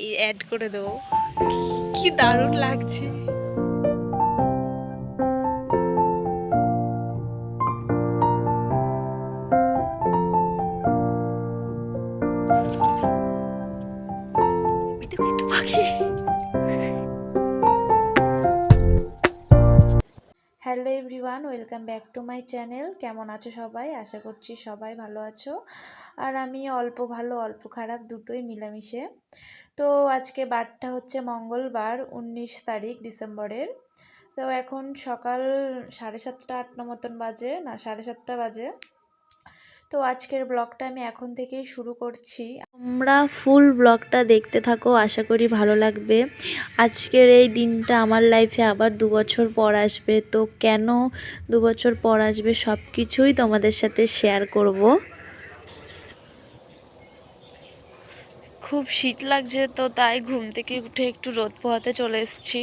এই অ্যাড করে দেবো। কি দারুণ লাগছে। Hello everyone welcome back to my channel কেমন আছো সবাই? আশা করছি সবাই ভালো আছো। আর আমি অল্প ভালো, অল্প খারাপ দুটোই মিলেমিশে। তো আজকে বারটা হচ্ছে মঙ্গলবার, উনিশ তারিখ ডিসেম্বরের। তো এখন সকাল সাড়ে সাতটা আটটা মতন বাজে, না, সাড়ে সাতটা বাজে। তো আজকের ব্লগটা আমি এখন থেকেই শুরু করছি। আমরা ফুল ব্লগটা দেখতে থাকো, আশা করি ভালো লাগবে। আজকের এই দিনটা আমার লাইফে আবার দু বছর পর আসবে। তো কেন দু বছর পর আসবে সব কিছুই তোমাদের সাথে শেয়ার করব। খুব শীত লাগছে তো তাই ঘুম থেকে উঠে একটু রোদ পোহাতে চলে এসেছি।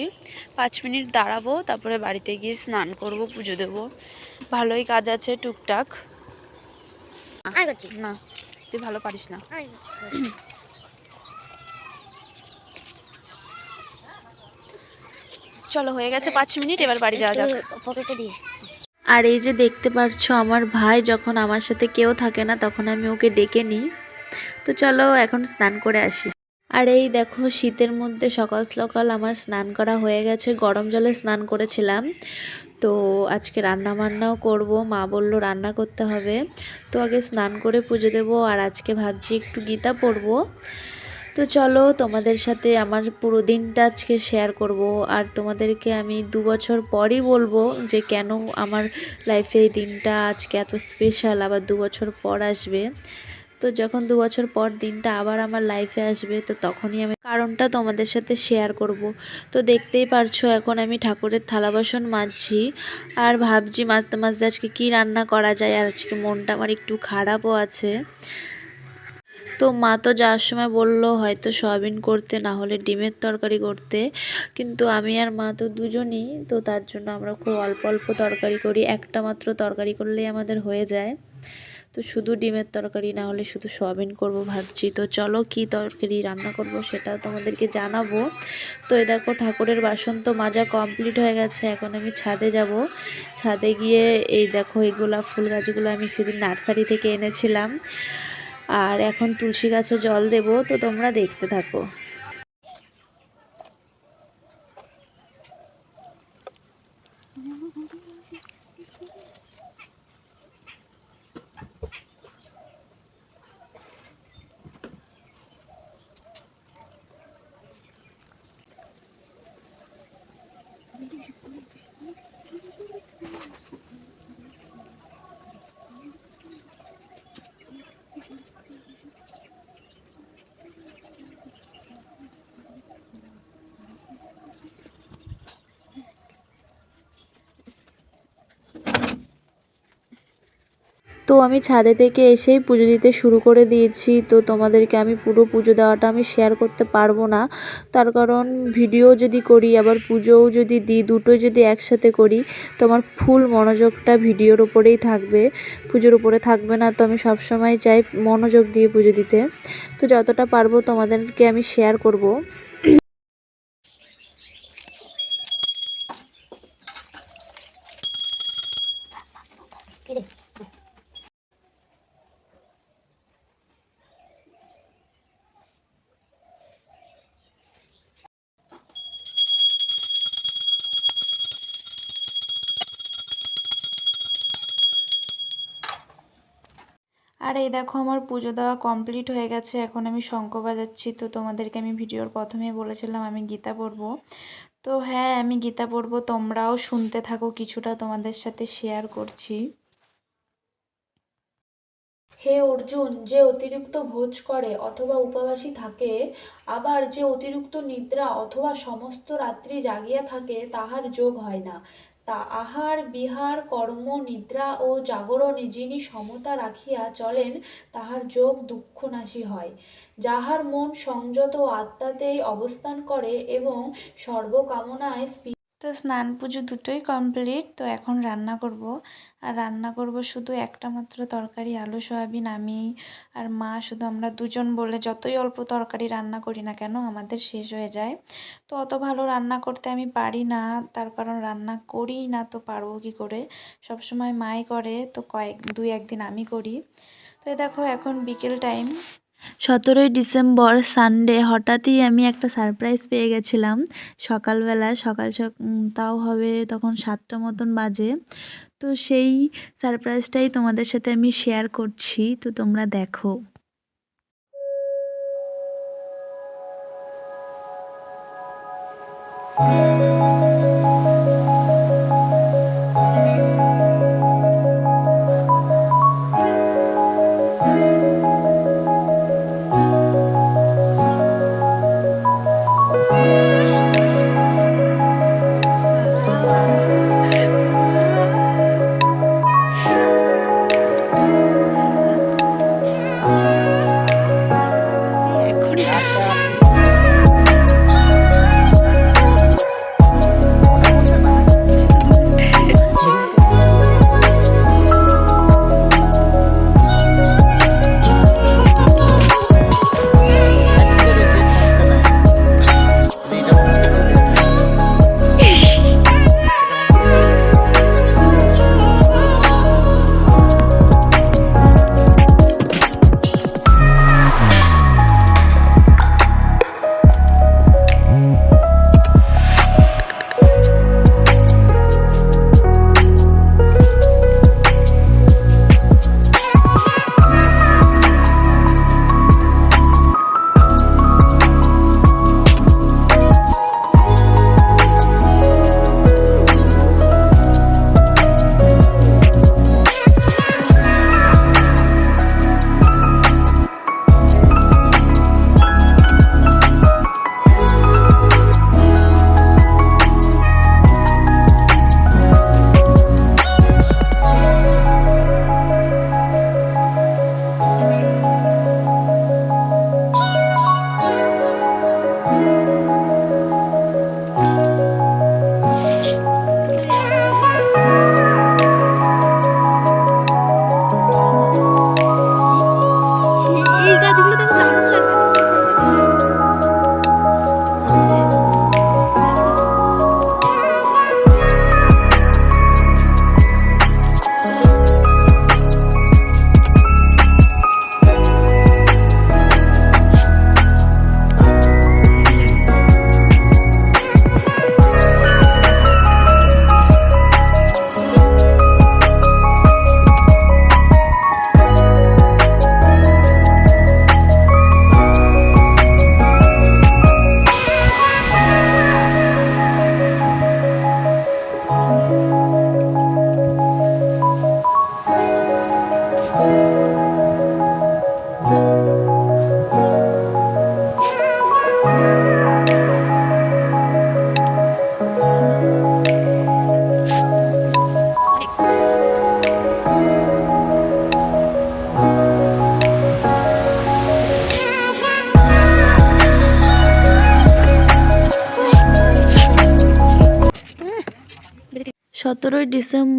পাঁচ মিনিট দাঁড়াবো তারপরে বাড়িতে গিয়ে স্নান করব পুজো দেবো। ভালোই কাজ আছে টুকটাক। না তুই ভালো পারিস না। চলো হয়ে গেছে পাঁচ মিনিট এবার বাড়ি যাওয়া যাক। পকেটে দিয়ে। আর এই যে দেখতে পারছ আমার ভাই যখন আমার সাথে কেউ থাকে না তখন আমি ওকে ডেকে নিই। তো চলো এখন স্নান করে আসি। আর এই দেখো শীতের মধ্যে সকাল সকাল আমার স্নান করা হয়ে গেছে, গরম জলে স্নান করেছিলাম। তো আজকে রান্না বান্নাও করব, মা বলল রান্না করতে হবে। তো আগে স্নান করে পুজো দেবো আর আজকে ভাবছি একটু গীতা পড়ব। তো চলো তোমাদের সাথে আমার পুরো দিনটা আজকে শেয়ার করব। আর তোমাদেরকে আমি দু বছর পরই বলব যে কেন আমার লাইফে এই দিনটা আজকে এত স্পেশাল আবার দু বছর পর আসবে। তো যখন দু বছর পর দিনটা আবার আমার লাইফে আসবে, তো তখনই আমি কারণটা তোমাদের সাথে শেয়ার করব। তো দেখতেই পারছ এখন আমি ঠাকুরের থালা বাসন মাজছি আর ভাবছি মাঝতে মাঝতে আজকে কি রান্না করা যায় আর আজকে মনটা আমার একটু খারাপও আছে। তো মা তো যাওয়ার সময় বলল হয়তো সয়াবিন করতে, না হলে ডিমের তরকারি করতে। কিন্তু আমি আর মা তো দুজনই, তো তার জন্য আমরা খুব অল্প অল্প তরকারি করি। একটা মাত্র তরকারি করলেই আমাদের হয়ে যায়। তো শুধু ডিমের তরকারি না হলে শুধু সোয়াবিন করব ভাবছি। তো চলো কি তরকারি রান্না করব সেটা তোমাদেরকে জানাব। তো এই দেখো ঠাকুরের বাসন তো মাজা কমপ্লিট হয়ে গেছে, এখন আমি ছাদে যাব। ছাদে গিয়ে এই দেখো এই গোলাপ ফুল গাছগুলো আমি সেদিন নার্সারি থেকে এনেছিলাম। আর এখন তুলসী গাছে জল দেব, তো তোমরা দেখতে থাকো। তো আমি ছাদে থেকে এসেই পুজো দিতে শুরু করে দিয়েছি। তো তোমাদেরকে আমি পুরো পুজো দেওয়াটা আমি শেয়ার করতে পারব না। তার কারণ ভিডিও যদি করি, আবার পুজোও যদি দিই দুটো যদি একসাথে করি, তো আমার ফুল মনোযোগটা ভিডিওর উপরেই থাকবে। পুজোর উপরে থাকবে না, তো আমি সবসময় চাই মনোযোগ দিয়ে পুজো দিতে। তো যতটা পারব তোমাদেরকে আমি শেয়ার করব কি রে আর এই দেখো আমার পুজো দেওয়া কমপ্লিট হয়ে গেছে। এখন আমি শঙ্খ বাজাচ্ছি। তো তোমাদেরকে আমি ভিডিওর প্রথমে বলেছিলাম আমি গীতা পড়ব। তো হ্যাঁ আমি গীতা পড়ব। তোমরাও শুনতে থাকো, কিছুটা তোমাদের সাথে শেয়ার করছি। হে অর্জুন, যে অতিরিক্ত ভোজ করে অথবা উপবাসী থাকে, আবার যে অতিরিক্ত নিদ্রা অথবা সমস্ত রাত্রি জাগিয়া থাকে, তাহার যোগ হয় না। তা আহার, বিহার, কর্ম, নিদ্রা ও জাগরণে যিনি সমতা রাখিয়া চলেন, তাহার যোগ দুঃখনাশী হয়। যাহার মন সংযত আত্মাতেই অবস্থান করে এবং সর্বকামনায় তো স্নান পুজো দুটোই কমপ্লিট তো এখন রান্না করব। আর রান্না করব শুধু একটা মাত্র তরকারি, আলু, সয়াবিন, আমি আর মা, শুধু আমরা দুজন বলে যতই অল্প তরকারি রান্না করি না কেন আমাদের শেষ হয়ে যায়। তো অত ভালো রান্না করতে আমি পারি না, তার কারণ রান্না করি না তো পারব কী করে? সব সময় মাই করে, তো কয়েক, দুই, একদিন আমি করি। তো দেখো এখন বিকেল টাইম সতেরোই ডিসেম্বর সানডে, হঠাৎই আমি একটা সারপ্রাইজ পেয়ে গেছিলাম। সকালবেলা, সকাল সক তাও হবে তখন সাতটা মতন বাজে। তো সেই সারপ্রাইজটাই তোমাদের সাথে আমি শেয়ার করছি, তো তোমরা দেখো। আজকের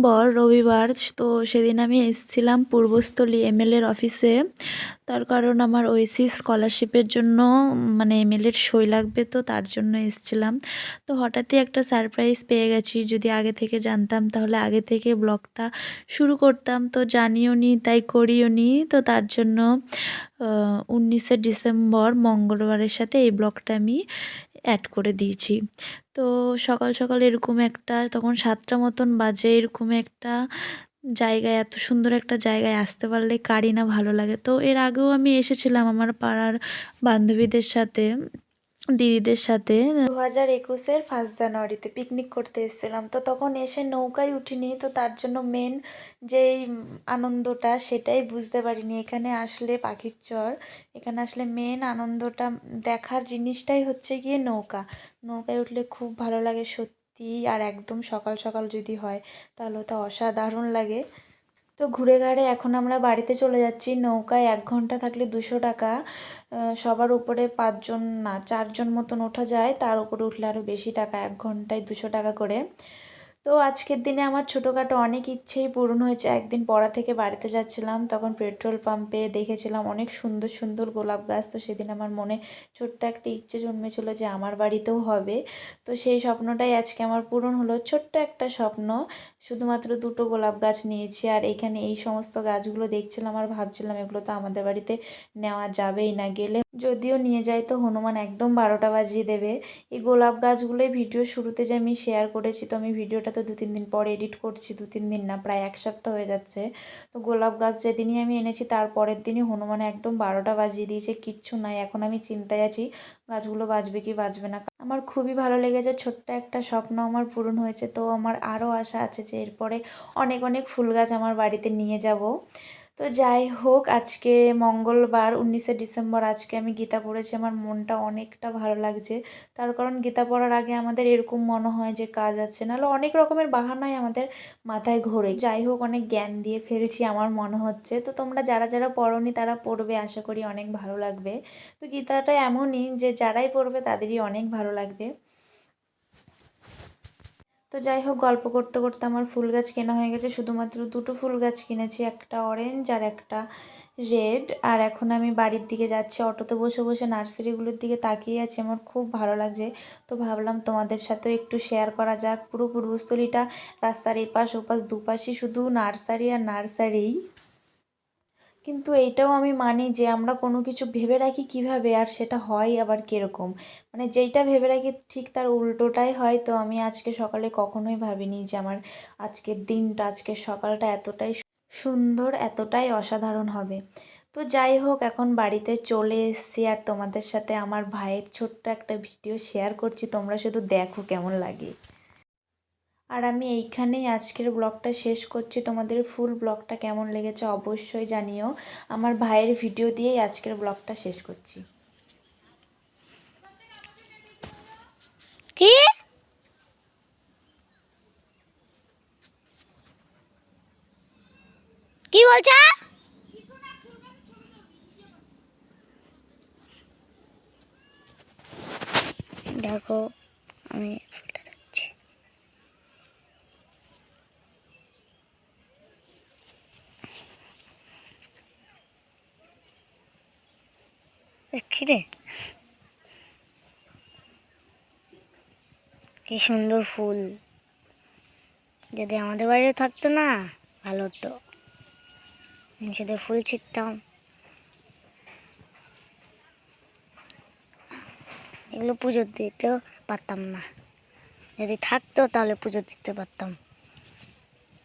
ডিসেম্বর রবিবার, তো সেদিন আমি এসেছিলাম পূর্বস্থলী এমএলএর অফিসে। তার কারণ আমার ওয়েসি স্কলারশিপের জন্য মানে এমএলএর সই লাগবে, তো তার জন্য এসেছিলাম। তো হঠাৎই একটা সারপ্রাইজ পেয়ে গেছি, যদি আগে থেকে জানতাম তাহলে আগে থেকে ব্লগটা শুরু করতাম। তো জানিও নি তাই করিও নি তো তার জন্য উনিশে ডিসেম্বর মঙ্গলবারের সাথে এই ব্লগটা আমি অ্যাড করে দিয়েছি। তো সকাল সকাল এরকম একটা, তখন সাতটা মতন বাজে, এরকম একটা জায়গায়, এত সুন্দর একটা জায়গায় আসতে পারলে কারি না ভালো লাগে। তো এর আগেও আমি এসেছিলাম আমার পাড়ার বান্ধবীদের সাথে। দিদিদের সাথে। দু হাজার একুশের ফার্স্ট জানুয়ারিতে পিকনিক করতে এসেছিলাম। তো তখন এসে নৌকায় উঠিনি, তো তার জন্য মেন যেই আনন্দটা সেটাই বুঝতে পারিনি। এখানে আসলে পাখির চর, এখানে আসলে মেন আনন্দটা দেখার জিনিসটাই হচ্ছে গিয়ে নৌকা। নৌকায় উঠলে খুব ভালো লাগে সত্যি আর একদম সকাল সকাল যদি হয় তাহলে তো অসাধারণ লাগে। তো ঘুরে ঘাড়ে এখন আমরা বাড়িতে চলে যাচ্ছি। নৌকায় এক ঘণ্টা থাকলে দুশো টাকা। সবার উপরে পাঁচজন না, চারজন মতন ওঠা যায়। তার উপরে উঠলে আরও বেশি টাকা, এক ঘন্টায় দুশো টাকা করে। তো আজকের দিনে আমার ছোটোখাটো অনেক ইচ্ছেই পূরণ হয়েছে। একদিন পড়া থেকে বাড়িতে যাচ্ছিলাম, তখন পেট্রোল পাম্পে দেখেছিলাম অনেক সুন্দর সুন্দর গোলাপ গাছ। তো সেদিন আমার মনে ছোট্ট একটা ইচ্ছে জন্মেছিল যে আমার বাড়িতেও হবে। তো সেই স্বপ্নটাই আজকে আমার পূরণ হলো। ছোট্ট একটা স্বপ্ন, শুধুমাত্র দুটো গোলাপ গাছ নিয়েছি আর এখানে এই সমস্ত গাছগুলো দেখছিলাম আর ভাবছিলাম এগুলো তো আমাদের বাড়িতে নেওয়া যাবেই না। গেলে যদিও নিয়ে যায় তো হনুমান একদম বারোটা বাজিয়ে দেবে। এই গোলাপ গাছগুলোই ভিডিও শুরুতে যে আমি শেয়ার করেছি, তো আমি ভিডিওটা তো দু তিন দিন পর এডিট করছি দু তিন দিন না, প্রায় এক সপ্তাহ হয়ে যাচ্ছে। তো গোলাপ গাছ যেদিনই আমি এনেছি, তার পরের দিনই হনুমানে একদম বারোটা বাজিয়ে দিয়েছে, কিচ্ছু নাই, এখন আমি চিন্তায় আছি, গাছগুলো বাজবে কি বাজবে না। আমার খুবই ভালো লেগেছে, ছোট্ট একটা স্বপ্ন আমার পূরণ হয়েছে, তো আমার আরও আশা আছে যে এরপরে অনেক অনেক ফুল গাছ আমার বাড়িতে নিয়ে যাব। তো যাই হোক, আজকে মঙ্গলবার, উনিশে ডিসেম্বর, আজকে আমি গীতা পড়েছি। আমার মনটা অনেকটা ভালো লাগছে। তার কারণ গীতা পড়ার আগে আমাদের এরকম মনে হয় যে কাজ আছে। নাহলে অনেক রকমের বাহানায় আমাদের মাথায় ঘোরে। যাই হোক, অনেক জ্ঞান দিয়ে ফেলেছি আমার মনে হচ্ছে। তো তোমরা যারা যারা পড়নি, তারা পড়বে, আশা করি অনেক ভালো লাগবে। তো গীতাটা এমনই যে যারাই পড়বে, তাদেরই অনেক ভালো লাগবে। তো যাই হোক, গল্প করতে করতে আমার ফুল গাছ কেনা হয়ে গেছে। শুধুমাত্র দুটো ফুল গাছ কিনেছি, একটা অরেঞ্জ আর একটা রেড আর এখন আমি বাড়ির দিকে যাচ্ছি, অটোতে বসে বসে নার্সারিগুলোর দিকে তাকিয়ে আছি। আমার খুব ভালো লাগছে। তো ভাবলাম তোমাদের সাথেও একটু শেয়ার করা যাক। পুরো পূর্বস্থলীটা রাস্তার এপাশ ওপাশ দুপাশই শুধু নার্সারি আর নার্সারি কিন্তু এইটাও আমি মানি যে আমরা কোনো কিছু ভেবে রাখি কীভাবে আর সেটা হয় আবার কীরকম। মানে যেইটা ভেবে রাখি ঠিক তার উল্টোটাই হয়। তো আমি আজকে সকালে কখনোই ভাবিনি যে আমার আজকের দিনটা, আজকের সকালটা এতটাই সুন্দর, এতটাই অসাধারণ হবে। তো যাই হোক, এখন বাড়িতে চলে এসেছি আর তোমাদের সাথে আমার ভাইয়ের ছোট্ট একটা ভিডিও শেয়ার করছি। তোমরা শুধু দেখো কেমন লাগে। আর আমি এইখানেই আজকের ব্লগটা শেষ করছি। তোমাদের ফুল ব্লগটা কেমন লেগেছে অবশ্যই জানিও। আমার ভাইয়ের ভিডিও দিয়েই আজকের ব্লগটা শেষ করছি। কি বলছে? দেখো, আমি কি সুন্দর ফুল। যদি আমাদের বাড়িতে থাকতো না, ভালো হতো। আমি ফুল ছিটতাম। এগুলো পুজো দিতেও পারতাম না। যদি থাকতো তাহলে পুজো দিতে পারতাম।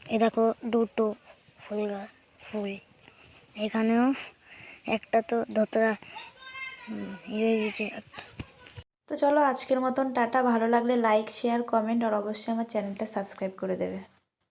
এ দেখো দুটো ফুল গাছ ফুল। এখানেও একটা তো ধোতরা ইয়ে হয়ে গেছে, একটা। তো চলো আজকের মতন টাটা। ভালো লাগলে লাইক শেয়ার কমেন্ট আর অবশ্যই আমার চ্যানেলটা সাবস্ক্রাইব করে দেবে।